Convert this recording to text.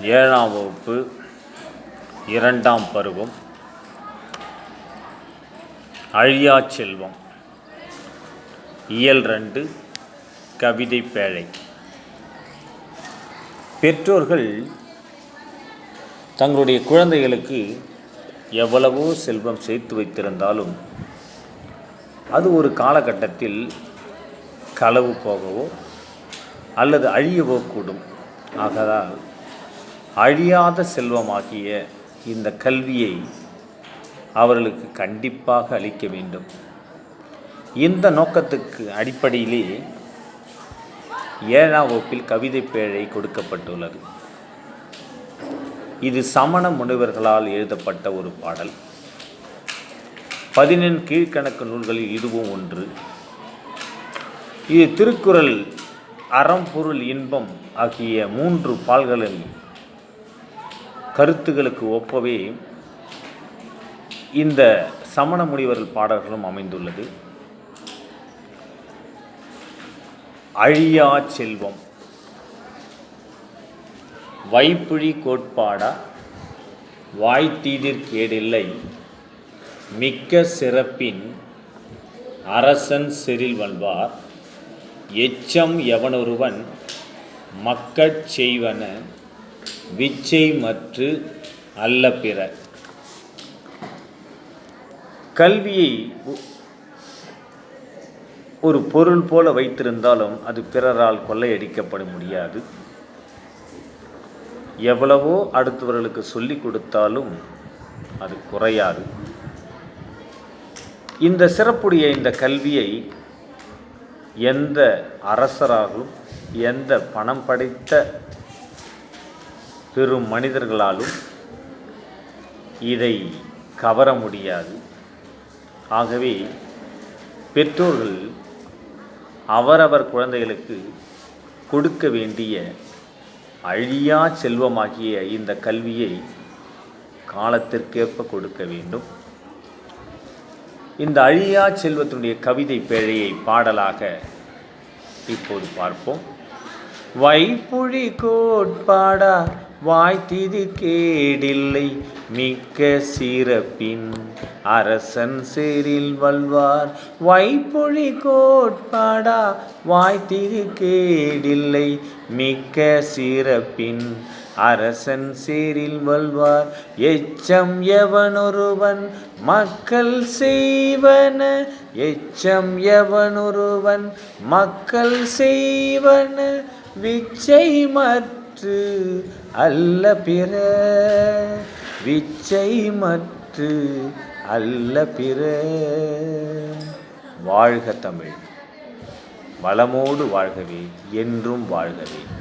ஏழாம் வகுப்பு இரண்டாம் பருவம் அழியா செல்வம் இயல் ரெண்டு கவிதை பேழை. பெற்றோர்கள் தங்களுடைய குழந்தைகளுக்கு எவ்வளவோ செல்வம் சேர்த்து வைத்திருந்தாலும் அது ஒரு காலகட்டத்தில் களவு போகவோ அல்லது அழியவோ கூடும். ஆகதால் அழியாத செல்வமாகிய இந்த கல்வியை அவர்களுக்கு கண்டிப்பாக அளிக்க வேண்டும். இந்த நோக்கத்துக்கு அடிப்படையிலே ஏழாம் வகுப்பில் கவிதை பேழை கொடுக்கப்பட்டுள்ளது. இது சமண முனிவர்களால் எழுதப்பட்ட ஒரு பாடல். பதினெண் கீழ்க்கணக்கு நூல்களில் இதுவும் ஒன்று. இது திருக்குறள் அறம் பொருள் இன்பம் ஆகிய மூன்று பால்களில் கருத்துகளுக்கு ஒப்பவே இந்த சமண முனிவர்கள் பாடல்களும் அமைந்துள்ளது. அழியா செல்வம் வைப்புழி கோட்பாடா? வாய்த்தீதிர் கேடில்லை. மிக்க சிறப்பின் அரசன் செரில் வல்வார். எச்சம் எவனொருவன் மக்கட் செய்வன விச்சை மற்று அல்ல பிற. கல்வியை ஒரு பொருள் போல வைத்திருந்தாலும் அது பிறரால் கொள்ளையடிக்கப்பட முடியாது. எவ்வளவோ அடுத்தவர்களுக்கு சொல்லிக் கொடுத்தாலும் அது குறையாது. இந்த சிறப்புடைய இந்த கல்வியை எந்த அரசராலும் எந்த பணம் படைத்த பெரும் மனிதர்களாலும் இதை கவர முடியாது. ஆகவே பெற்றோர்கள் அவரவர் குழந்தைகளுக்கு கொடுக்க வேண்டிய அழியா செல்வமாகிய இந்த கல்வியை காலத்திற்கேற்ப கொடுக்க வேண்டும். இந்த அழியா செல்வத்தினுடைய கவிதை பேழையை பாடலாக இப்போது பார்ப்போம். வைப்புழி கோட்பாடா வாய்த்திது கேடில்லை மிக்க சிறப்பின் அரசன் சேரில் வல்வார் வைப்பொழி கோட்பாடா? வாய்த்திது கேடில்லை மிக்க சிறப்பின் அரசன் சேரில் வல்வார் எச்சம் எவனொருவன் மக்கள் செய்வன? எச்சம் எவனொருவன் மக்கள் செய்வன? விச்சை மற்று அல்ல பிற விச்சை மற்று அல்ல பிற. வாழ்க தமிழ். வளமோடு வாழ்கவே என்றும் வாழ்கவே.